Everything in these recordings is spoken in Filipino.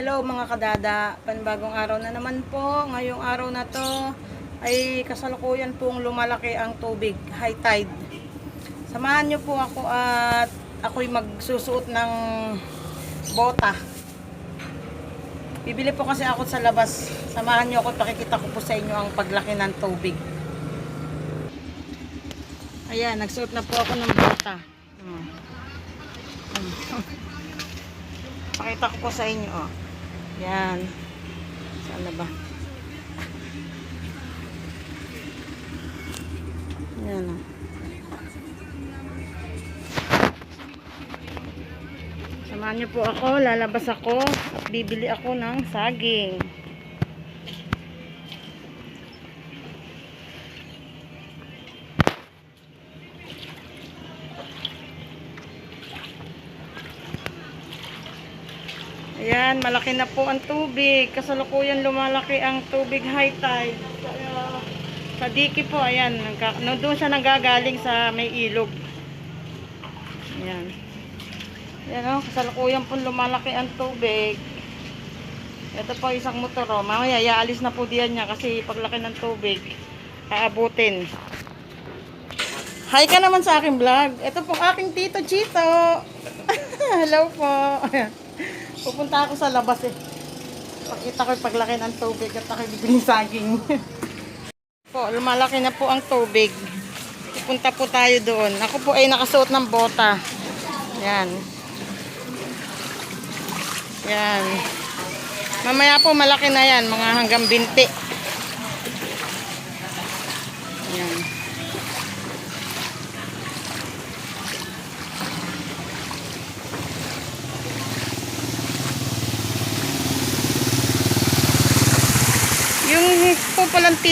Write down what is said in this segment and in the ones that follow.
kadada, panibagong araw na naman po. Ngayong araw na to ay kasalukuyan pong lumalaki ang tubig, high tide. Samahan niyo po ako at ako'y magsusuot ng bota. Bibili po kasi ako sa labas. Samahan niyo ako at pakikita ko po sa inyo ang paglaki ng tubig. Ayan, nagsuot na po ako ng bota. Hmm. Pakita ko po sa inyo, oh. Yan. Saan na ba? Yan, oh. Samahan niyo po ako, lalabas ako bibili ako ng saging. Ayan, malaki na po ang tubig. Kasalukuyan lumalaki ang tubig high tide. Kaya, sa diki po, ayan. No, doon siya nanggagaling sa may ilog. Ayan. Ayan o, kasalukuyan po lumalaki ang tubig. Ito po isang motor o. Mamaya, iaalis na po diyan niya kasi paglaki ng tubig, aabutin. Hi ka naman sa aking vlog. Ito po aking tito Chito. Hello po. Pupunta ako sa labas eh. Pakita ko yung paglaki ng tubig at ako bibili saging. po, lumalaki na po ang tubig. Pupunta po tayo doon. Ako po ay nakasuot ng bota. Yan. Yan. Mamaya po malaki na yan, mga hanggang binti. Yan. Yung po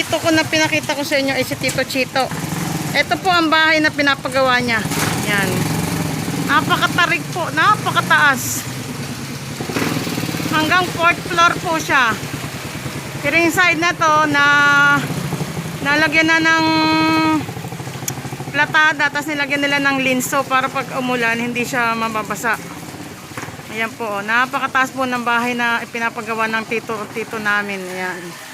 tito ko na pinakita ko sa inyo ay si Tito Chito. Ito po ang bahay na pinapagawa niya. Yan. Napakatarik po, napakataas. Hanggang fourth floor po siya. Pero side na to na nalagyan na ng platada tapos nilagyan nila ng linso para pag umulan hindi siya mababasa. Ayan po, oh. napakataas po ng bahay na pinapagawa ng tito tito namin. Ayan.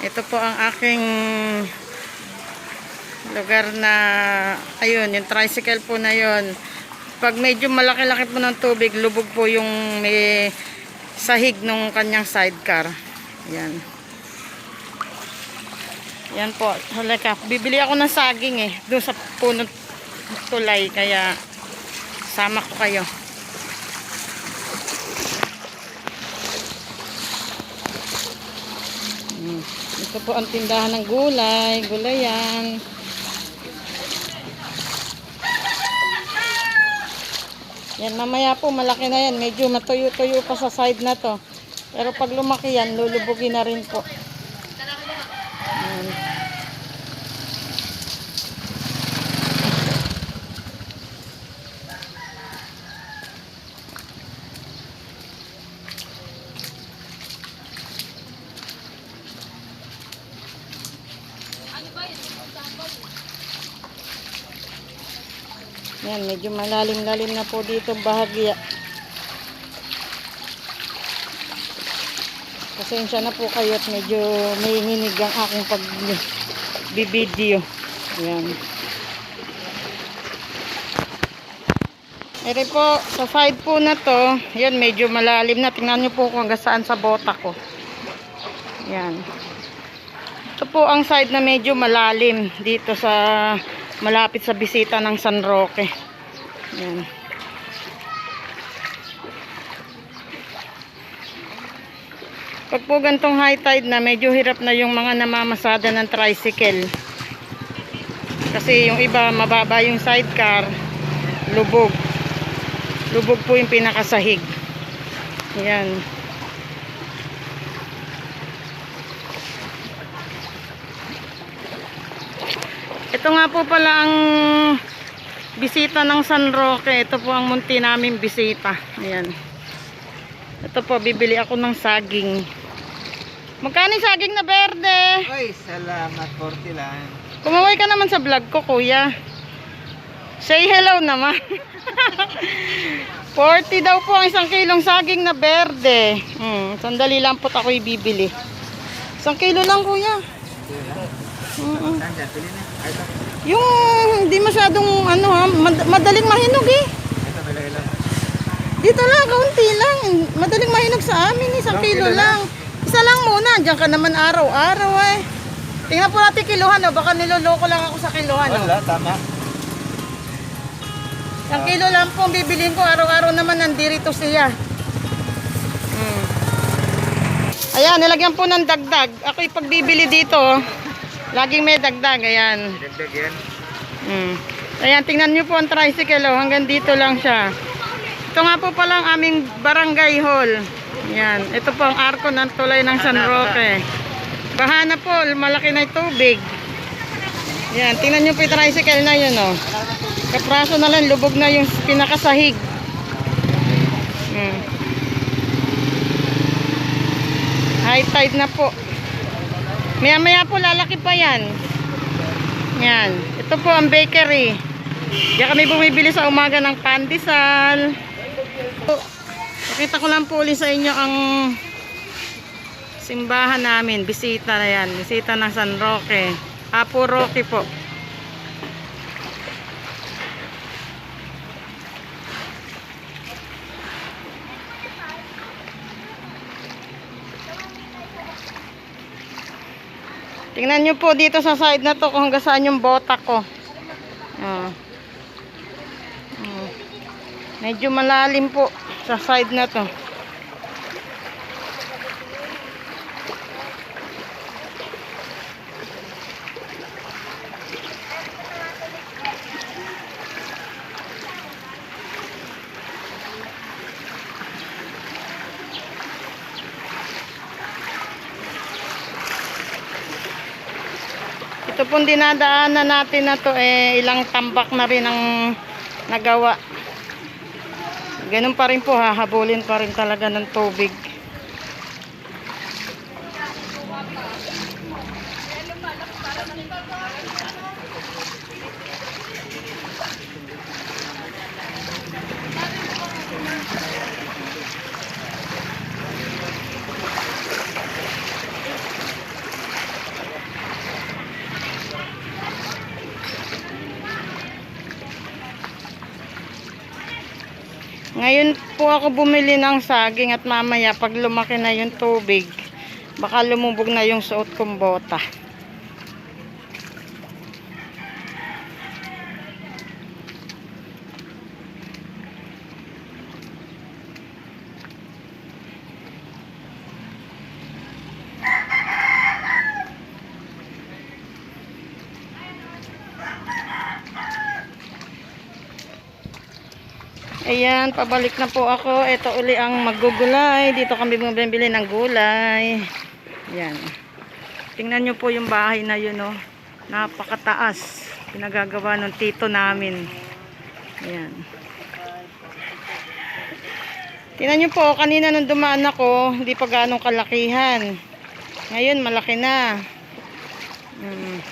Ito po ang aking lugar na ayun, yung tricycle po na yun. Pag medyo malaki-laki po ng tubig, lubog po yung may sahig ng kanyang sidecar. Yan. Yan po. Halika. Bibili ako ng saging eh. Doon sa puno tulay. Kaya sama ko kayo. Ito po ang tindahan ng gulay. Gulayan. Yan, mamaya po malaki na yan. Medyo matuyo-tuyo pa sa side na to. Pero pag lumaki yan, lulubugin na rin po. Yan, medyo malalim-lalim na po dito bahagya. Pasensya na po kayo at medyo may ang aking pag-bibideo. Yan. Ere po, sa side po na to, yan medyo malalim na. Tingnan nyo po kung hanggang saan sa bota ko. Yan. Ito po ang side na medyo malalim dito sa malapit sa bisita ng San Roque. Yan. Pag po gantong high tide na, medyo hirap na yung mga namamasada ng tricycle. Kasi yung iba, mababa yung sidecar, lubog. Lubog po yung pinakasahig. Yan. Ito nga po pala ang bisita ng San Roque. Ito po ang munti namin bisita. Ayan. Ito po, bibili ako ng saging. Magkano yung saging na berde? Ay, salamat, 40 lang. Kumaway ka naman sa vlog ko, kuya. Say hello naman. 40 daw po ang isang kilong saging na berde. Hmm, sandali lang po ako ibibili. Isang kilo lang, kuya. Mm-mm. Nandiyan, pili na. Ay, Ito, Yung hindi masyadong ano ha, mad- madaling mahinog eh. ito, bilay lang. Dito lang, kaunti lang. Madaling mahinog sa amin, isang Isang kilo kilo lang. Isa lang muna, diyan ka naman araw-araw eh. Tingnan po natin kiluhan, oh. baka niloloko lang ako sa kiluhan. Oh. Wala, tama. Isang kilo lang po ang bibiliin ko, araw-araw naman nandirito siya. Hmm. Ayan, nilagyan po ng dagdag. Ako pagbibili dito, oh. Laging may dagdag. Ayan. Dagdag yan. Hmm. Ayan, tingnan nyo po ang tricycle. Oh. Hanggang dito lang siya. Ito nga po pala ang aming barangay hall. Ayan. Ito po ang arko ng tulay ng San Roque. Baha na po. Malaki na tubig. Ayan. Tingnan nyo po yung tricycle na yun. Oh. Kapraso na lang. Lubog na yung pinakasahig. Hmm. High tide na po. Maya maya po lalaki pa yan. Yan. Ito po ang bakery. Diyan kami bumibili sa umaga ng pandesal. Pakita ko lang po ulit sa inyo ang simbahan namin. Bisita na yan. Bisita ng San Roque. Apo Roque po. Tingnan nyo po dito sa side na to kung hanggang saan yung bota ko. Ah. Ah. Medyo malalim po sa side na to. Pong dinadaanan natin na to eh ilang tambak na rin ang nagawa. Ganun pa rin po hahabulin pa rin talaga ng tubig. Ngayon po ako bumili ng saging at mamaya pag lumaki na yung tubig, baka lumubog na yung suot kong bota. Ayan, pabalik na po ako. Ito uli ang magugulay. Dito kami bumibili ng gulay. Ayan. Tingnan nyo po yung bahay na yun, oh. Napakataas. Pinagagawa ng tito namin. Ayan. Tingnan nyo po, kanina nung dumaan ako, hindi pa ganong kalakihan. Ngayon, malaki na. Hmm.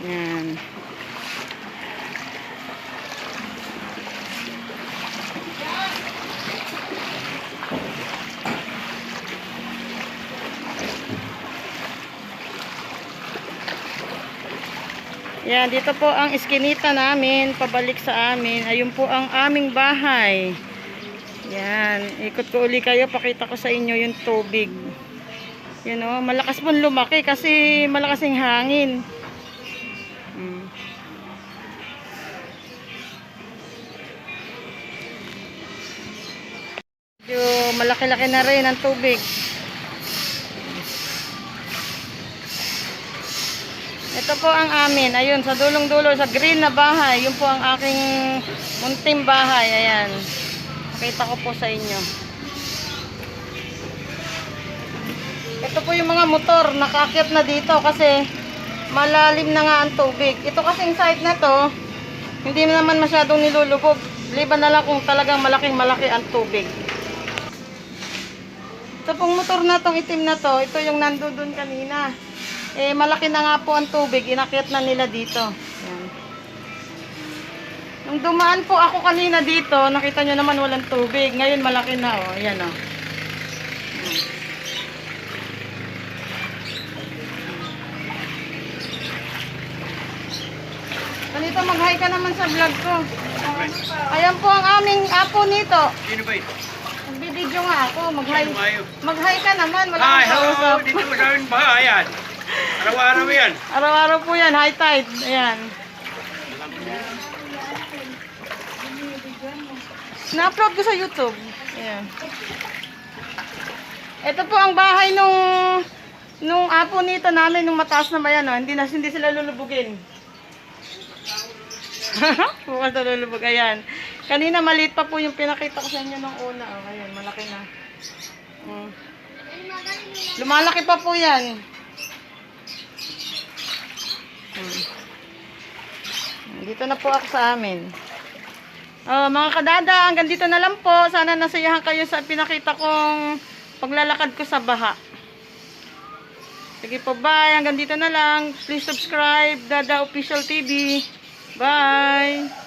Yan. Yan, dito po ang iskinita namin, pabalik sa amin. Ayun po ang aming bahay. Yan, ikot ko uli kayo, pakita ko sa inyo yung tubig. Yan o, malakas po lumaki kasi malakas yung hangin. Medyo malaki-laki na rin ang tubig. Ito po ang amin. Ayun, sa dulong-dulo, sa green na bahay. Yun po ang aking munting bahay. Ayan. Pakita ko po sa inyo. Ito po yung mga motor. Nakakit na dito kasi malalim na nga ang tubig. Ito kasing site na to, hindi na naman masyadong nilulubog. Liban na lang kung talagang malaking malaki ang tubig. Ito pong motor na tong itim na to, ito yung nandoon kanina. Eh, malaki na nga po ang tubig, inakyat na nila dito. Yan. Nung dumaan po ako kanina dito, nakita nyo naman walang tubig. Ngayon malaki na, oh. Ayan, oh. Kanito, mag-hi ka naman sa vlog ko. Ayan po ang aming apo nito. Sino ba ito? Nagbibideo nga ako. Mag-hi. Mag-hi ka naman. Wala Hi, hello. Dito mo sa amin bahayan. Araw-araw yan. Araw-araw po yan. High tide. Ayan. Na-upload ko sa YouTube. Ayan. Ito po ang bahay nung nung apo nito namin nung mataas na bayan, oh. hindi na hindi sila lulubugin. Bukas na lulubog. Ayan. Kanina maliit pa po yung pinakita ko sa inyo nung una. Oh, ayan, malaki na. Mm. Lumalaki pa po yan. Hmm. Dito na po ako sa amin. Oh, mga kadada, hanggang dito na lang po. Sana nasayahan kayo sa pinakita kong paglalakad ko sa baha. Sige po, bye. Hanggang dito na lang. Please subscribe, Dada Official TV. Bye.